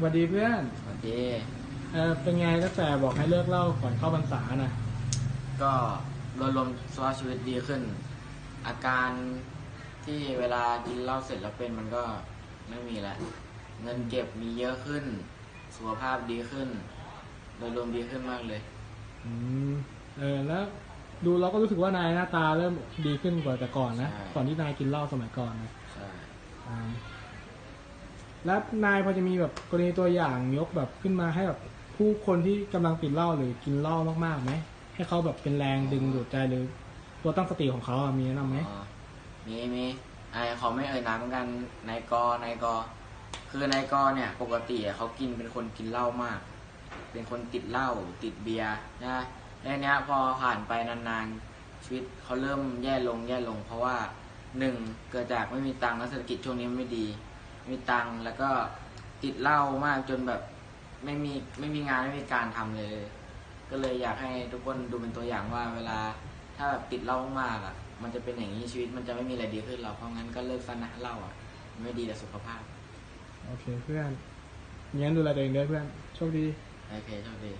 สวัสดีเพื่อนสวัสดีเออเป็นไงตั้งแต่บอกให้เลิกเหล่าก่อนเข้าพรรษานะก็รวมรวมสภาพชีวิตดีขึ้น อาการที่เวลากินเหล้าเสร็จแล้วเป็นมันก็ไม่มีแล้วเงินเก็บมีเยอะขึ้น สุขภาพดีขึ้น โดยรวมดีขึ้นมากเลย อืมเออแล้วดูเราก็รู้สึกว่านายหน้าตาเริ่มดีขึ้นกว่าแต่ก่อนนะใช่ ก่อนที่นายกินเหล้าสมัยก่อนนะ ใช่อ่า แล้วนายพอจะมีแบบกรณีตัวอย่างยกแบบขึ้นมาให้แบบผู้คนที่กำลังติดเหล้าหรือกินเหล้ามากๆไหมให้เขาแบบเป็นแรงดึงดูดใจหรือตัวตั้งสติของเขาอะมีแนะนำไหมอ๋อมีมีไอขอไม่เอ่ยนามเหมือนกันนายกนายกคือนายกเนี่ยปกติอะเขากินเป็นคนกินเหล้ามาก เป็นคนติดเหล้าติดเบียร์นะแล้วเนี้ยพอผ่านไปนานๆชีวิตเขาเริ่มแย่ลงแย่ลง เพราะว่าหนึ่งเกิดจากไม่มีตังค์และเศรษฐกิจช่วงนี้มันไม่ดี ม่มีตังค์แล้วก็ติดเหล้ามากจนแบบไม่มีไม่มีงานไม่มีการทำเลย ก็เลยอยากให้ทุกคนดูเป็นตัวอย่างว่า เวลาถ้าแบบติดเหล้ามากๆอะ มันจะเป็นอย่างนี้ชีวิตมันจะไม่มีอะไรดีขึ้นหรอกเพราะงั้นก็เลิกซะนะเหล้าอะมันไม่ดีต่อสุขภาพ โอเคเพื่อนงั้นดูแลตัวเองด้วยเพื่อนโชคดีโอเคโชคดี